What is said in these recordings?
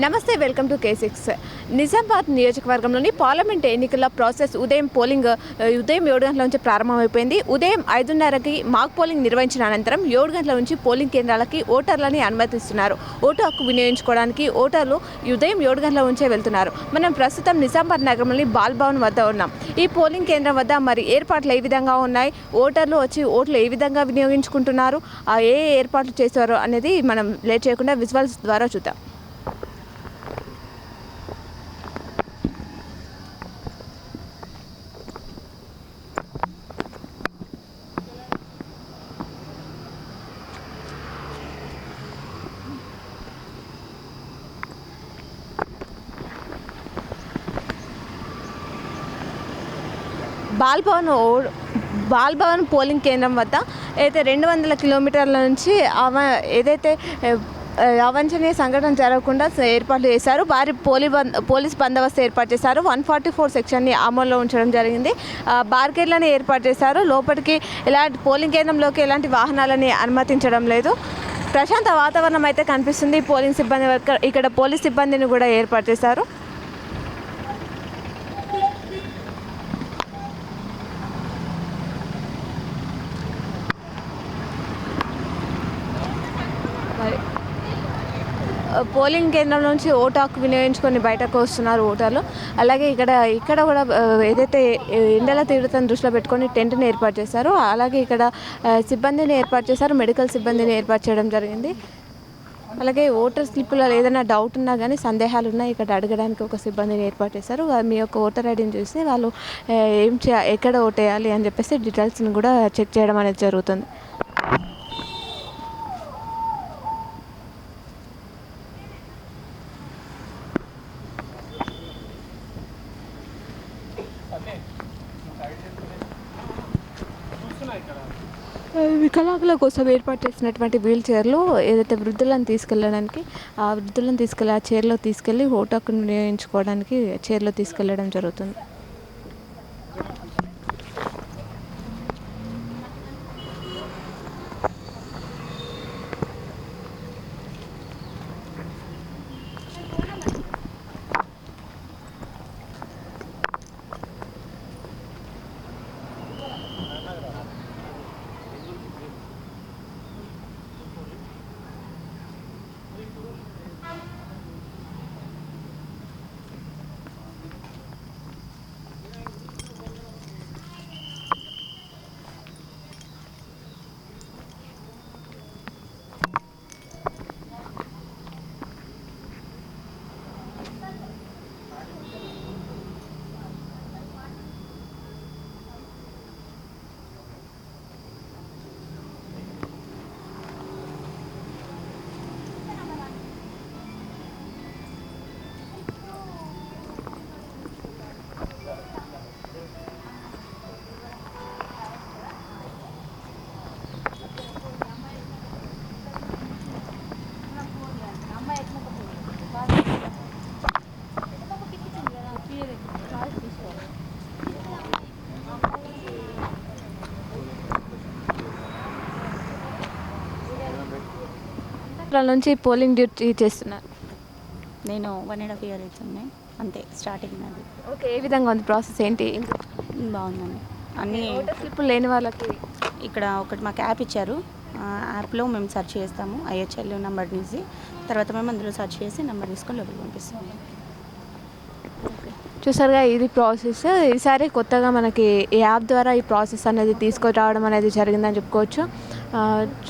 నమస్తే welcome to K six Nizamabad నియోజకవర్గంలోని parliament ఎన్నికల ప్రాసెస్ ఉదయం పోలింగ్ ఉదయం ఏడు గంటల నుంచి ప్రారంభమైపోయింది. ఉదయం ఐదున్నరకి మాక్ పోలింగ్ నిర్వహించిన అనంతరం ఏడు గంటల నుంచి పోలింగ్ కేంద్రాలకి ఓటర్లని అనుమతిస్తున్నారు. ఓటు హక్కు వినియోగించుకోవడానికి ఓటర్లు ఉదయం ఏడు గంటల నుంచే వెళ్తున్నారు. మనం ప్రస్తుతం నిజామాబాద్ నగరంలోని బాల్భవన్ వద్ద ఉన్నాం. ఈ పోలింగ్ కేంద్రం వద్ద మరి ఏర్పాట్లు ఏ విధంగా ఉన్నాయి? ఓటర్లు వచ్చి ఓట్లు ఏ విధంగా వినియోగించుకుంటున్నారు? ఏ ఏ ఏర్పాట్లు చేశారో అనేది మనం లేట్ చేయకుండా విజువల్స్ ద్వారా చూద్దాం. బాల్భవన్ ఓ- పోలింగ్ కేంద్రం వద్ద అయితే రెండు వందల కిలోమీటర్ల నుంచి అవ ఏదైతే ఏ, అవాంఛనీయ సంఘటన జరగకుండా ఏర్పాట్లు చేశారు. వారి పోలీ బంద్ పోలీస్ బందోబస్తు ఏర్పాటు చేశారు. వన్ ఫార్టీ ఫోర్ సెక్షన్ని అమల్లో ఉంచడం జరిగింది. ఆ, ఏర్పాటు చేశారు. లోపలికి ఎలాంటి పోలింగ్ కేంద్రంలోకి ఎలాంటి వాహనాలని అనుమతించడం లేదు. ప్రశాంత వాతావరణం అయితే కనిపిస్తుంది. పోలింగ్ సిబ్బంది ఇక్కడ పోలీస్ సిబ్బందిని కూడా ఏర్పాటు చేశారు మరి ఆ, పోలింగ్ కేంద్రం నుంచి ఓటు హక్కు వినియోగించుకొని బయటకు వస్తున్నారు ఓటర్లు. అలాగే ఇక్కడ ఇక్కడ కూడా ఏదైతే ఎండల తీవ్రతను దృష్టిలో పెట్టుకొని టెంట్ని ఏర్పాటు చేశారో అలాగే ఇక్కడ సిబ్బందిని ఏర్పాటు చేశారు మెడికల్ సిబ్బందిని ఏర్పాటు చేయడం జరిగింది. అలాగే ఓటర్ స్లిప్లో ఏదైనా డౌట్ ఉన్నా కానీ సందేహాలు ఉన్నా ఇక్కడ అడగడానికి ఒక సిబ్బందిని ఏర్పాటు చేశారు. మీ యొక్క ఓటర్ ఐడిని చూసి వాళ్ళు ఏం చే ఎక్కడ ఓటేయాలి అని చెప్పేసి డీటెయిల్స్ని కూడా చెక్ చేయడం అనేది జరుగుతుంది. వికలాంగుల కోసం ఏర్పాటు చేసినటువంటి వీల్ చైర్లో ఏదైతే వృద్ధులను తీసుకెళ్ళడానికి ఆ వృద్ధులను తీసుకెళ్ళి ఆ చైర్లో తీసుకెళ్ళి ఓటు హక్కును వినియోగించుకోవడానికి చైర్లో తీసుకెళ్ళడం జరుగుతుంది. సంవత్సరాల నుంచి పోలింగ్ డ్యూటీ చేస్తున్నారు. నేను వన్ అండ్ హాఫ్ ఇయర్ అవుతుంది. అంతే స్టార్టింగ్ నాది. ఓకే ఏ విధంగా ఉంది ప్రాసెస్ ఏంటి? బాగుందండి. అన్నీ ఓటర్ స్లిప్ లేని వాళ్ళకి ఇక్కడ ఒకటి మాకు యాప్ ఇచ్చారు. యాప్లో మేము సెర్చ్ చేస్తాము ఐహెచ్ఎల్ నెంబర్ నుంచి. తర్వాత మేము అందులో సెర్చ్ చేసి నెంబర్ తీసుకొని లోపలికి పంపిస్తాము. చూసారుగా ఇది ప్రాసెస్. ఈసారి కొత్తగా మనకి ఈ యాప్ ద్వారా ఈ ప్రాసెస్ అనేది తీసుకురావడం అనేది జరిగిందని చెప్పుకోవచ్చు.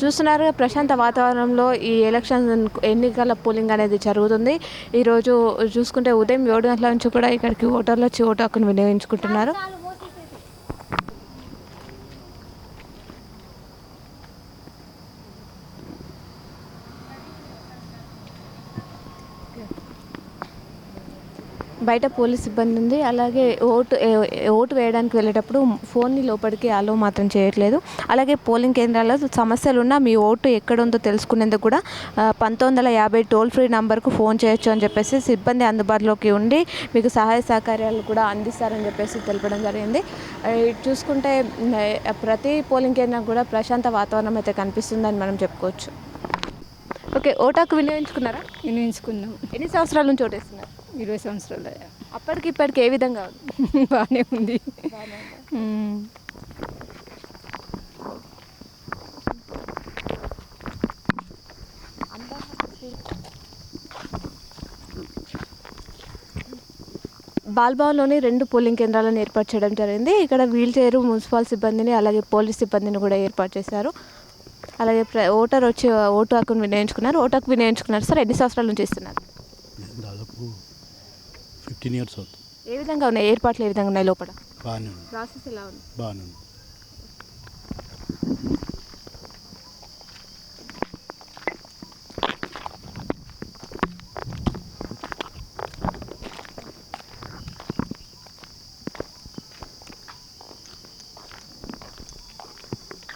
చూస్తున్నారు ప్రశాంత వాతావరణంలో ఈ ఎలక్షన్ ఎన్నికల పోలింగ్ అనేది జరుగుతుంది. ఈరోజు చూసుకుంటే ఉదయం ఏడు గంటల నుంచి కూడా ఇక్కడికి ఓటర్లు వచ్చి ఓటు హక్కును వినియోగించుకుంటున్నారు. బయట పోలీస్ సిబ్బంది ఉంది. అలాగే ఓటు ఓటు వేయడానికి వెళ్ళేటప్పుడు ఫోన్ని లోపలికి అలో మాత్రం చేయట్లేదు. అలాగే పోలింగ్ కేంద్రాల్లో సమస్యలు ఉన్నా మీ ఓటు ఎక్కడ ఉందో తెలుసుకునేందుకు కూడా పంతొమ్మిది వందల యాభై టోల్ ఫ్రీ నంబర్కు ఫోన్ చేయొచ్చు అని చెప్పేసి సిబ్బంది అందుబాటులోకి ఉండి మీకు సహాయ సహకార్యాలు కూడా అందిస్తారని చెప్పేసి తెలపడం జరిగింది. చూసుకుంటే ప్రతి పోలింగ్ కేంద్రం కూడా ప్రశాంత వాతావరణం అయితే కనిపిస్తుందని మనం చెప్పుకోవచ్చు. ఓకే ఓటాకు వినియోగించుకున్నారా? వినియోగించుకున్నాం. ఎన్ని సంవత్సరాల నుంచి ఓటేస్తున్నారు? ఇరవై సంవత్సరాలు అప్పటికి ఇప్పటికి ఏ విధంగా ఉంది? బాగానే ఉంది. ఉమ్. బాల్భవన్లోని రెండు పోలింగ్ కేంద్రాలను ఏర్పాటు చేయడం జరిగింది. ఇక్కడ వీల్ చైర్ మున్సిపల్ సిబ్బందిని అలాగే పోలీస్ సిబ్బందిని కూడా ఏర్పాటు చేశారు. అలాగే ప్ర ఓటర్ వచ్చి ఓటు హక్కును వినియోగించుకున్నారు. ఓటు హక్కు వినియోగించుకున్నారు. సార్ ఎన్ని సంవత్సరాల నుంచి ఇస్తున్నారు? ఫిఫ్టీన్ ఇయర్స్ అవుతుంది. ఏ విధంగా ఉన్నాయి? ఏర్పాట్లు ఏ విధంగా ఉన్నాయి లోపల? బాగానే ఉంది ప్రాసెస్ ఎలా ఉంది? బాగానే ఉంది.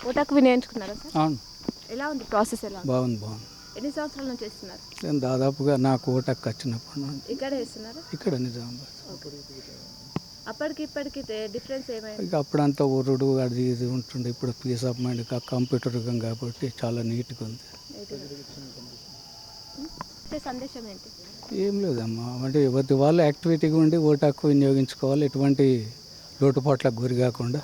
ఓటు హక్కు వినియోగించుకున్నారా సార్? అవును. ఎలా ఉంది? ప్రాసెస్ ఎలా ఉంది? బాగుంది బాగుంది. ఎన్ని సంవత్సరాల నుంచి ఇస్తున్నారు నేను దాదాపుగా నాకు ఓటకు వచ్చినప్పటి నుండి ఇక్కడే ఇస్తున్నారు ఇక్కడ నిజామాబాద్. అప్పటికి ఇప్పటికి డిఫరెన్స్ ఏమైంది? ఇక అప్పుడంతా ఊరుడు అది ఇది ఉంటుండే. ఇప్పుడు పీస్ ఆఫ్ మైండ్ కంప్యూటర్ కాబట్టి చాలా నీట్గా ఉంది. సందేశం ఏంటి? ఏం లేదమ్మా. అంటే ఎవరి వాళ్ళు యాక్టివిటీగా ఉండి ఓటు హక్కు వినియోగించుకోవాలి. ఎటువంటి లోటుపాట్లకు గురి కాకుండా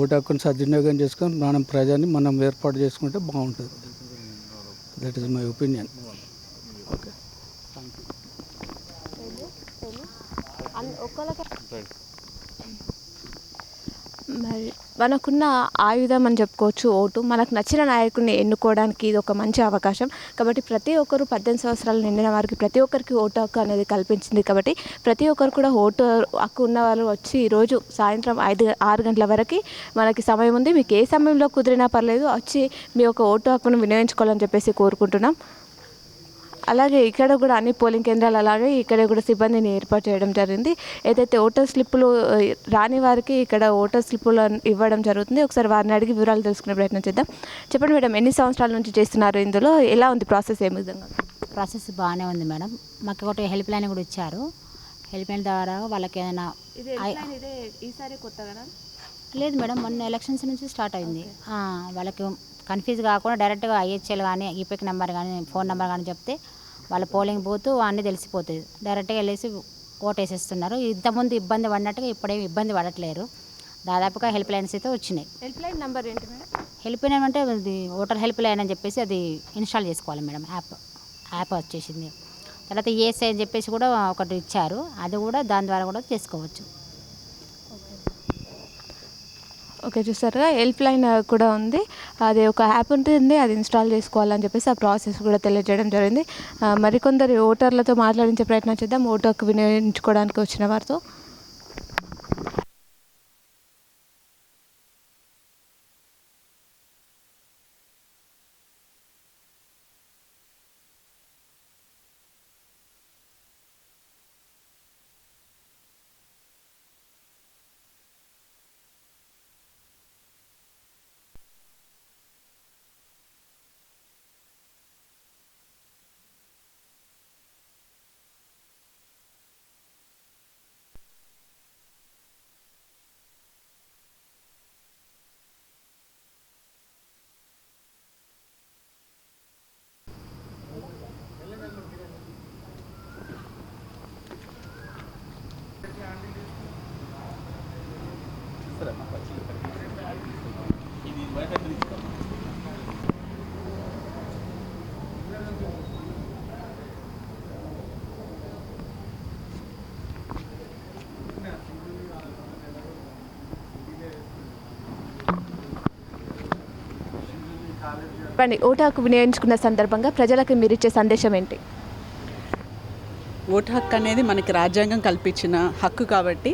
ఓటు హక్కును సద్వినియోగం చేసుకొని మనం ప్రజాన్ని మనం ఏర్పాటు చేసుకుంటే బాగుంటుంది. That is my opinion okay మరి మనకున్న ఆయుధం అని చెప్పుకోవచ్చు ఓటు. మనకు నచ్చిన నాయకుడిని ఎన్నుకోవడానికి ఇది ఒక మంచి అవకాశం. కాబట్టి ప్రతి ఒక్కరు పద్దెనిమిది సంవత్సరాలు నిండిన వారికి ప్రతి ఒక్కరికి ఓటు హక్కు అనేది కల్పించింది. కాబట్టి ప్రతి ఒక్కరు కూడా ఓటు హక్కు ఉన్న వాళ్ళు వచ్చి ఈరోజు సాయంత్రం ఐదు ఆరు గంటల వరకు మనకి సమయం ఉంది. మీకు ఏ సమయంలో కుదిరినా పర్లేదు వచ్చి మీ యొక్క ఓటు హక్కును వినియోగించుకోవాలని చెప్పేసి కోరుకుంటున్నాం. అలాగే ఇక్కడ కూడా అన్ని పోలింగ్ కేంద్రాలు అలాగే ఇక్కడ కూడా సిబ్బందిని ఏర్పాటు చేయడం జరిగింది. ఏదైతే ఓటర్ స్లిప్పులు రాని వారికి ఇక్కడ ఓటర్ స్లిప్పులు ఇవ్వడం జరుగుతుంది. ఒకసారి వారిని అడిగి వివరాలు తెలుసుకునే ప్రయత్నం చేద్దాం. చెప్పండి మేడం ఎన్ని సంవత్సరాల నుంచి చేస్తున్నారు ఇందులో? ఎలా ఉంది ప్రాసెస్? ఏ విధంగా ప్రాసెస్ బాగానే ఉంది మేడం. మాకు ఒకటి హెల్ప్ లైన్ కూడా ఇచ్చారు. హెల్ప్ లైన్ ద్వారా వాళ్ళకి ఏదైనా ఈసారి కొత్తగా లేదు మేడం మొన్న ఎలక్షన్స్ నుంచి స్టార్ట్ అయింది. వాళ్ళకి కన్ఫ్యూజ్ కాకుండా డైరెక్ట్గా ఐహెచ్ఎల్ కానీ ఈపిక్ నెంబర్ కానీ ఫోన్ నెంబర్ కానీ చెప్తే వాళ్ళ పోలింగ్ బూత్ అన్నీ తెలిసిపోతుంది. డైరెక్ట్గా వెళ్ళేసి ఓట్ వేసేస్తున్నారు ఇంతకుముందు ఇబ్బంది పడినట్టుగా ఇప్పుడేమి ఇబ్బంది పడట్లేరు. దాదాపుగా హెల్ప్ లైన్స్ అయితే వచ్చినాయి. హెల్ప్ లైన్ నెంబర్ ఏంటి మేడం? హెల్ప్ లైన్ అంటే అది ఓటర్ హెల్ప్ లైన్ అని చెప్పేసి అది ఇన్స్టాల్ చేసుకోవాలి మేడం. యాప్ యాప్ వచ్చేసింది. తర్వాత ఈఎస్ఐ అని చెప్పేసి కూడా ఒకటి ఇచ్చారు. అది కూడా దాని ద్వారా కూడా చేసుకోవచ్చు. ఓకే చూసారుగా? హెల్ప్ లైన్ uh, కూడా ఉంది. అది ఒక యాప్ ఉంటుంది అది ఇన్స్టాల్ చేసుకోవాలని చెప్పేసి ఆ ప్రాసెస్ కూడా తెలియజేయడం జరిగింది. Uh, మరికొందరు ఓటర్లతో మాట్లాడించే ప్రయత్నం చేద్దాం. ఓటు హక్కు వినియోగించుకోవడానికి వచ్చిన వారితో. చెప్పండి ఓటాకు హక్కు వినియోగించుకున్న సందర్భంగా ప్రజలకు మీరు ఇచ్చే సందేశం ఏంటి? ఓటు హక్కు అనేది మనకి రాజ్యాంగం కల్పించిన హక్కు కాబట్టి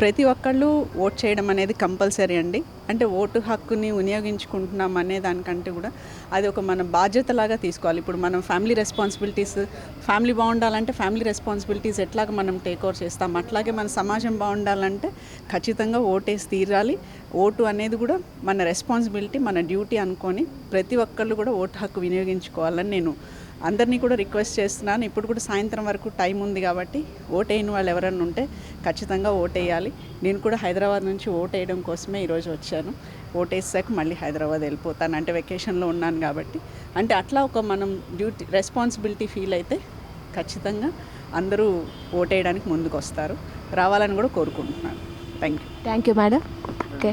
ప్రతి ఒక్కళ్ళు ఓట్ చేయడం అనేది కంపల్సరీ అండి. అంటే ఓటు హక్కుని వినియోగించుకుంటున్నాం అనే దానికంటే కూడా అది ఒక మన బాధ్యతలాగా తీసుకోవాలి. ఇప్పుడు మనం ఫ్యామిలీ రెస్పాన్సిబిలిటీస్ ఫ్యామిలీ బాగుండాలంటే ఫ్యామిలీ రెస్పాన్సిబిలిటీస్ ఎట్లాగ మనం టేక్ ఓవర్ చేస్తాం. అట్లాగే మన సమాజం బాగుండాలంటే ఖచ్చితంగా ఓటేసి తీరాలి. ఓటు అనేది కూడా మన రెస్పాన్సిబిలిటీ మన డ్యూటీ అనుకొని ప్రతి ఒక్కళ్ళు కూడా ఓటు హక్కు వినియోగించుకోవాలని నేను అందరినీ కూడా రిక్వెస్ట్ చేస్తున్నాను. ఇప్పుడు కూడా సాయంత్రం వరకు టైం ఉంది కాబట్టి ఓటేయని వాళ్ళు ఎవరన్నా ఉంటే ఖచ్చితంగా ఓటేయాలి. నేను కూడా హైదరాబాద్ నుంచి ఓటేయడం కోసమే ఈరోజు వచ్చాను. ఓటేసాక మళ్ళీ హైదరాబాద్ వెళ్ళిపోతాను. అంటే వెకేషన్లో ఉన్నాను కాబట్టి. అంటే అట్లా ఒక మనం డ్యూటీ రెస్పాన్సిబిలిటీ ఫీల్ అయితే ఖచ్చితంగా అందరూ ఓటేయడానికి ముందుకు వస్తారు రావాలని కూడా కోరుకుంటున్నాను. Thank you thank you madam okay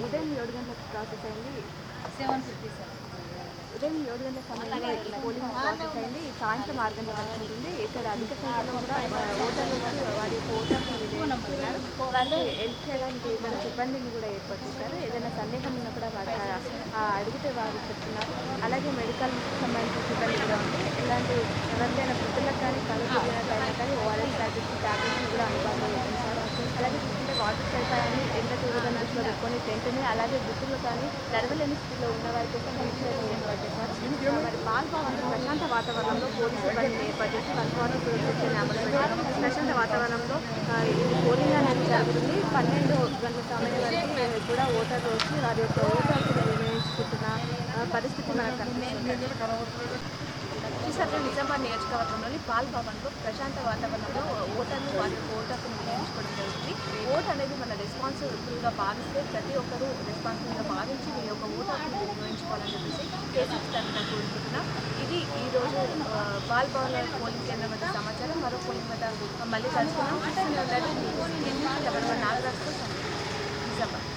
ఉదయం ఏడు గంటలకు ప్రాసెస్ అయింది సెవెన్ ఫిఫ్టీ సార్ ఉదయం ఏడు గంటల సమయంలో ఈ పోలింగ్ ప్రాసెస్ అయింది సాయంత్రం ఉంటుంది ఇక్కడ అధిక సంఖ్యలో కూడా ఓటర్లు వారి యొక్క ఓటర్లు వినియోగించుకున్నారు హెల్ప్ చేయడానికి మన సిబ్బందిని కూడా ఏర్పాటు చేశారు ఏదైనా సందేహం ఉన్నా కూడా వారు అడిగితే వారు చెప్తున్నారు. అలాగే మెడికల్ సంబంధించిన సిబ్బంది కూడా ఉంది. ఇలాంటి ఎవరికైనా వృద్ధులకు కానీ కలుగుతున్నట్లయినా కానీ ఓఆర్ఎస్ ప్యాకెట్స్ ట్యాబ్లెట్స్ కూడా అందుబాటులో ఉంచారు అలాగే వాటర్ సదుపాయాన్ని ఎండ తీవ్రత దృష్టిలో పెట్టుకొని టెంట్ని అలాగే వృద్ధులు కానీ నడవలేని స్థితిలో ఉన్న వారి కోసం మరి పాల్గొంటే ప్రశాంత వాతావరణంలో పోలీసు సిబ్బందిని ఏర్పాటు చేసి అమలు పెట్టారు ప్రశాంత వాతావరణంలో ఇది పోలింగ్ అనేది జరుగుతుంది. పన్నెండు గంటల సమయం వరకు కూడా ఓటర్లు వచ్చి వారి యొక్క ఓటు హక్కును వినియోగించుకుంటున్న ఆ, పరిస్థితి మనకు కనిపిస్తుంది. ఈసారి నిజామాబాద్ నియోజకవర్గంలోని పాల్ భవన్లో ప్రశాంత వాతావరణంలో ఓటర్లు వారి యొక్క ఓటు హక్కును వినియోగించుకోవడం జరుగుతుంది ఓట్ అనేది మన రెస్పాన్సిబుల్గా భావిస్తే ప్రతి ఒక్కరూ రెస్పాన్సిబుల్గా భావించి మీ యొక్క ఓటు హక్కును వినియోగించుకోవాలని చెప్పేసి కేసీసీ తరఫున కోరుకుంటున్నాం. ఇది ఈరోజు రోజు ఆ, పోలింగ్ కేంద్రం వద్ద సమాచారం. మరో పోలింగ్ వద్ద మళ్ళీ కలుసుకున్నాం చూస్తూనే ఉండండి. నాగరాజుతో సందేశం నిజామాబాద్